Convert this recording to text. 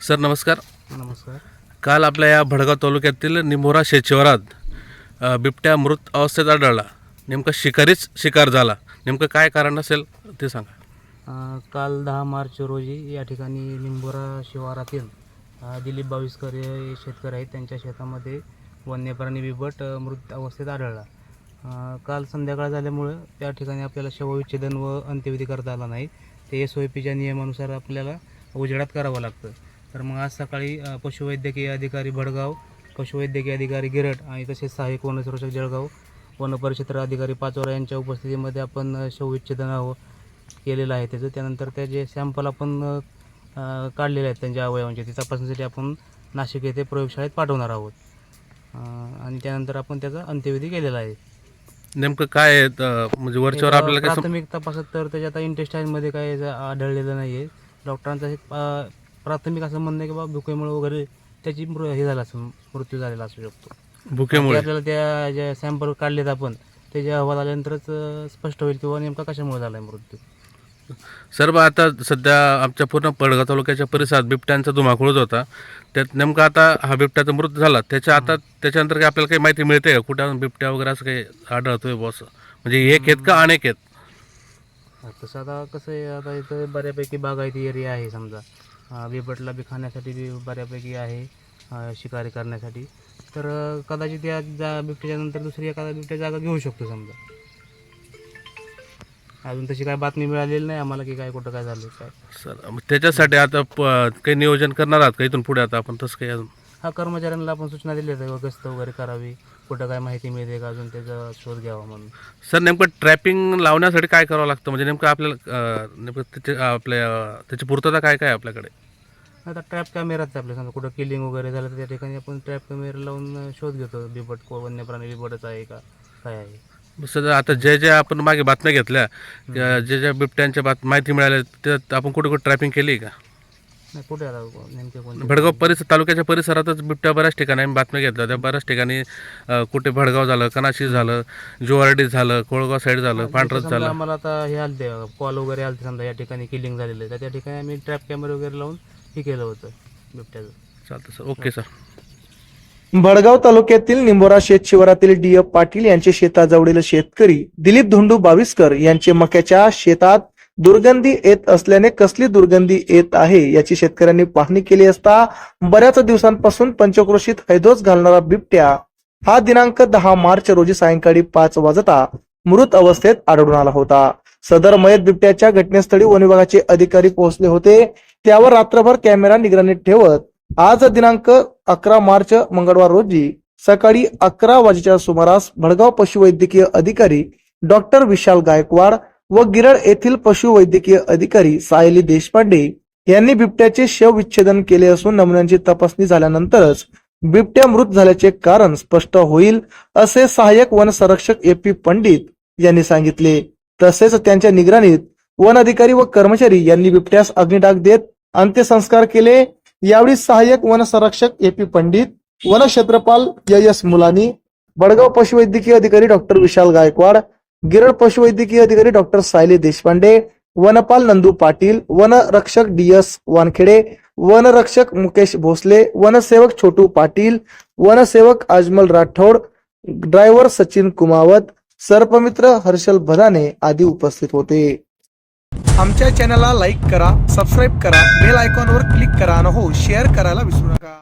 Sir नमस्कार. नमस्कार. काल आपल्या या भडगाव तालुक्यातील निमोरा शेतशिवारात अ, बिबट्या मृत अवस्थेत आढळला. नेमका शिकारीच शिकार झाला. नेमकं काय कारण असेल ते सांगा. अ, काल दहा मार्च रोजी या ठिकाणी निंबोरा शिवारातील अ, दिलीप बाविस्कर हे शेतकरी आहेत. त्यांच्या शेतामध्ये वन्यप्राणी बिबट अ, मृत अवस्थेत आढळला. अ, काल संध्याकाळ झाल्यामुळं त्या ठिकाणी आपल्याला शवविच्छेदन व अंत्यविधी करता आला नाही. ते एस ओ पीच्या नियमानुसार आपल्याला उजेडात करावं लागतं. तर मग आज सकाळी पशुवैद्यकीय अधिकारी भडगाव पशुवैद्यकीय अधिकारी गिरट आणि तसेच सहाय्यक वनसंरक्षक जळगाव वनपरिक्षेत्र अधिकारी पाचोरा यांच्या उपस्थितीमध्ये आपण शवविच्छेदन केलेलं आहे त्याचं. त्यानंतर त्याचे सॅम्पल आपण काढलेले आहेत त्यांच्या अवयवांचे ते तपासणीसाठी आपण नाशिक येथे प्रयोगशाळेत पाठवणार आहोत. आणि त्यानंतर आपण त्याचा अंत्यविधी केलेला आहे. नेमकं काय म्हणजे वरच्यावर आपल्याला काय प्राथमिक तपासात तर त्याच्या आता इंटेस्टाईनमध्ये ज- आढळलेलं नाही आहे डॉक्टरांचं हे प्राथमिक असं म्हणणं आहे की बाबा धुक्यामुळे वगैरे त्याची मृ हे झाला असं मृत्यू झालेला असू शकतो. ते भुकेमुळे आपल्याला त्या ज्या सॅम्पल काढलेत आपण त्याचे अहवाल आल्यानंतरच अ, स्पष्ट होईल किंवा नेमका कशामुळे झाला आहे मृत्यू. सर बा आता सध्या आमच्या पूर्ण पडगाव तालुक्याच्या परिसरात बिबट्यांचा धुमाकूळच होता. त्यात नेमका आता हा बिबट्याचा मृत्यू झाला. त्याच्या आता त्याच्यानंतर काही आपल्याला काही माहिती मिळते का? कुठं बिबट्या वगैरे असं काही आढळतोय बॉस म्हणजे एक आहेत का अनेक आहेत? तसं आता कसं आहे आता इथं बऱ्यापैकी बागायती एरिया आहे समजा. बिबटला बी खाण्यासाठी बी बऱ्यापैकी आहे शिकारी करण्यासाठी. तर कदाचित या जा बिबट्याच्या नंतर दुसरी एखादा बिबट्या जागा घेऊ शकतो समजा. अजून तशी काय बातमी मिळालेली नाही आम्हाला की काय कुठं काय झालं काय. सर मग त्याच्यासाठी आता प- काही नियोजन करणार आहात का? इथून पुढे आता आपण तसं काही अजून? हा कर्मचाऱ्यांना आपण सूचना दिल्या आहेत गस्त वगैरे करावी. कुठं काय माहिती मिळते का? अजून त्याचा शोध घ्यावा म्हणून. सर नेमकं ट्रॅपिंग लावण्यासाठी काय करावं लागतं? म्हणजे नेमकं आपल्याला अं, नेमकं त्याचे आपल्या त्याची पूर्तता काय काय आहे आपल्याकडे? आता ट्रॅप कॅमेराच आपल्या समजा कुठं किलिंग वगैरे झालं तर त्या ठिकाणी आपण ट्रॅप कॅमेरा लावून अं, शोध घेतो. बिबट को वन्यप्राणी बिबटच आहे का? काय आहे? सर आता जे जे आपण मागे बातम्या घेतल्या त्या जे ज्या बिबट्यांच्या बात माहिती मिळाल्या त्यात आपण कुठे कुठे ट्रॅपिंग केली का? नाही कुठे आता नेमके कोणते? भडगाव परिसर तालुक्याच्या परिसरातच बिबट्या बऱ्याच ठिकाणी आम्ही बातम्या घेतल्या त्या बऱ्याच ठिकाणी अं, कुठे भडगाव झालं कनाशी झालं जुवारडी झालं कोळगाव साईड झालं पांढरत समजा झालं. आम्हाला आता हे आलते कॉल वगैरे आलते समजा या ठिकाणी किलिंग झालेलं आहे. तर त्या ठिकाणी आम्ही ट्रॅप कॅमेरा वगैरे लावून हे केलं होतं बिबट्याचं. चालतं सर. Okay sir. भडगाव तालुक्यातील निंबोरा शेत शिवारातील डी एफ पाटील यांचे शेताजवळील शेतकरी दिलीप धोंडू बाविस्कर यांचे मक्याच्या शेतात दुर्गंधी येत असल्याने कसली दुर्गंधी येत आहे याची शेतकऱ्यांनी पाहणी केली असता बऱ्याच दिवसांपासून पंचक्रोशीत हैदोस घालणारा बिबट्या हा दिनांक दहा मार्च रोजी सायंकाळी पाच वाजता मृत अवस्थेत आढळून आला होता. सदर मयत बिबट्याच्या घटनास्थळी वन विभागाचे अधिकारी पोहोचले होते. त्यावर रात्रभर कॅमेरा निगराणीत ठेवत आज दिनांक अकरा मार्च मंगळवार रोजी सकाळी अकरा वाजेच्या सुमारास भडगाव पशुवैद्यकीय अधिकारी डॉक्टर विशाल गायकवाड व गिरळ येथील पशुवैद्यकीय अधिकारी सायली देशपांडे यांनी बिबट्याचे शव विच्छेदन केले असून नमुन्यांची तपासणी झाल्यानंतरच बिबट्या मृत झाल्याचे कारण स्पष्ट होईल असे सहाय्यक वन संरक्षक ए पी पंडित यांनी सांगितले. तसेच त्यांच्या निगराणीत वन अधिकारी व कर्मचारी यांनी बिबट्यास अग्निडाग देत अंत्यसंस्कार केले. यावेळी सहाय्यक वन संरक्षक ए पी पंडित वन क्षेत्रपाल य एस मुलानी बडगाव पशुवैद्यकीय अधिकारी डॉक्टर विशाल गायकवाड गिरड पशुवैद्यकीय अधिकारी डॉक्टर सायली देशपांडे वनपाल नंदू पाटील वनरक्षक डी एस वानखेडे वनरक्षक मुकेश भोसले वनसेवक छोटू पाटील वनसेवक अजमल राठोड ड्रायव्हर सचिन कुमावत सर्पमित्र हर्षल भदाने आदी उपस्थित होते. आमच्या चॅनलला लाईक करा सबस्क्राईब करा बेल आयकॉनवर क्लिक करा आणि हो शेअर करायला विसरू नका.